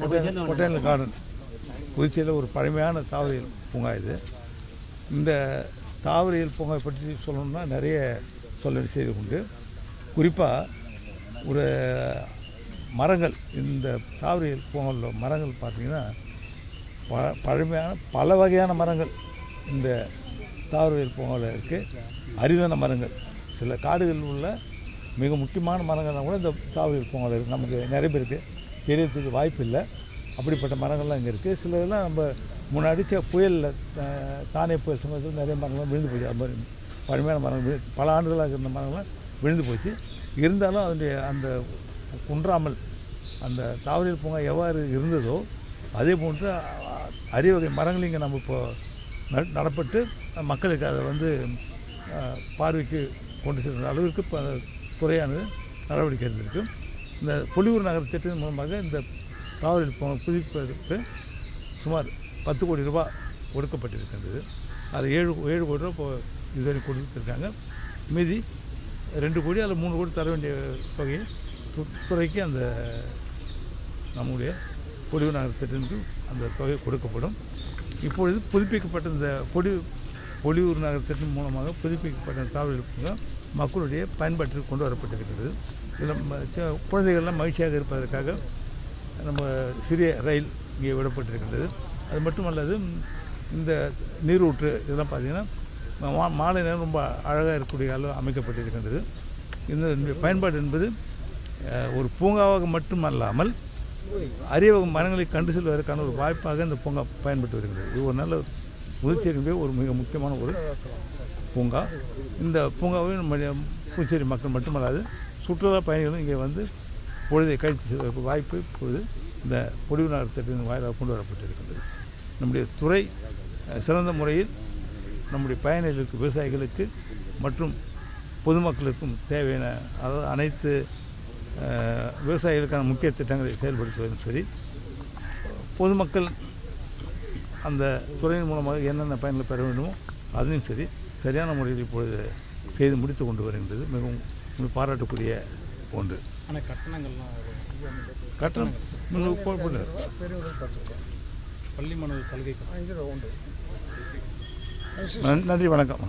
Botanical garden புதுச்சேரியில் ஒரு பழமையான தாவரியல் பூங்கா இது. இந்த தாவரியல் பூங்கா பற்றி சொல்லணும்னா நிறைய சொல்ல செய்து உண்டு. குறிப்பாக ஒரு மரங்கள் இந்த தாவரியல் பூங்காவில் மரங்கள் பார்த்தீங்கன்னா ப பழமையான பல வகையான மரங்கள் இந்த தாவரவியல் பூங்காவில் இருக்குது அரிதான மரங்கள். சில காடுகளில் உள்ள மிக முக்கியமான மரங்கள்லாம் கூட இந்த தாவரவியல் பூங்காவில் இருக்குது நமக்கு நிறைய பேருக்கு தெரியறதுக்கு வாய்ப்பு இல்லை அப்படிப்பட்ட மரங்கள்லாம் இங்கே இருக்குது சிலதெல்லாம் நம்ம முன்னாடி புயலில் தானே புயல் சமயத்தில் நிறைய மரங்கள்லாம் விழுந்து போச்சு. அது மாதிரி பழமையான மரங்கள் பல ஆண்டுகளாக இருந்த மரங்கள்லாம் விழுந்து போச்சு. இருந்தாலும் அதனுடைய அந்த குன்றாமல் அந்த தாவரியல் பூங்கா எவ்வாறு இருந்ததோ அதே போன்று அரியவகை அரிய வகை மரங்கள் இங்கே நம்ம இப்போ நடப்பட்டு மக்களுக்கு அதை வந்து பார்வைக்கு கொண்டு செல்கிற அளவிற்கு இப்போ துறையானது நடவடிக்கை எடுத்திருக்கு. இந்த பொலிவூர் நகர திட்டத்தின் மூலமாக இந்த தாவரியல் புதுப்பிப்பதற்கு சுமார் பத்து கோடி ரூபாய் ஒடுக்கப்பட்டிருக்கின்றது. அது ஏழு ஏழு கோடி ரூபா இப்போ இதுவரை கொடுத்துருக்காங்க. மீதி ரெண்டு கோடி அதில் மூணு கோடி தர வேண்டிய தொகையை து- துறைக்கு அந்த நம்முடைய பொலிவு நகர் திட்டத்திற்கு அந்த தொகை கொடுக்கப்படும். இப்பொழுது புதுப்பிக்கப்பட்ட இந்த பொலி பொலிவூர் நகர் திட்டம் மூலமாக புதுப்பிக்கப்பட்ட தாவரவியல் மக்களுடைய பயன்பாட்டிற்கு கொண்டு வரப்பட்டிருக்கிறது. இதில் ம- ச- குழந்தைகள்லாம் மகிழ்ச்சியாக இருப்பதற்காக நம்ம சிறிய ரயில் இங்கே விடப்பட்டிருக்கின்றது. அது மட்டுமல்லாது அல்லாது இந்த நீரூற்று இதெல்லாம் பார்த்திங்கன்னா மா- மாலை நேரம் ரொம்ப அழகாக இருக்கக்கூடிய அளவு அமைக்கப்பட்டிருக்கின்றது. இந்த பயன்பாடு என்பது ஒரு பூங்காவாக மட்டுமல்லாமல் அரிய மரங்களை கண்டு செல்வதற்கான ஒரு வாய்ப்பாக இந்த பூங்கா பயன்பட்டு வருகிறது இது ஒரு நல்ல புதுச்சேரியிலே ஒரு மிக முக்கியமான ஒரு பூங்கா. இந்த பூங்காவை நம்ம புதுச்சேரி மக்கள் மட்டுமல்லாது சுற்றுலா பயணிகளும் இங்கே வந்து பொழுதை கழித்து வாய்ப்பு இப்பொழுது இந்த பொழிவு நகர் திட்டத்தின் வாயிலாக கொண்டு வரப்பட்டிருக்கின்றது. நம்முடைய துறை சிறந்த முறையில் நம்முடைய பயணிகளுக்கு விவசாயிகளுக்கு மற்றும் பொதுமக்களுக்கும் தேவையான அதாவது அனைத்து விவசாயிகளுக்கான முக்கிய திட்டங்களை செயல்படுத்துவதும் சரி பொதுமக்கள் அந்த துறையின் மூலமாக என்னென்ன பயன்களை பெற வேண்டுமோ அதையும் சரி சரியான முறையில் இப்பொழுது செய்து முடித்து கொண்டு வருகின்றது. மிகவும் பாராட்டக்கூடிய ஒன்று. ஆனால் கட்டணங்கள்லாம் கட்டணம் போடப்பட்டது. பள்ளி மாணவர் சலுகை நன்றி வணக்கம்.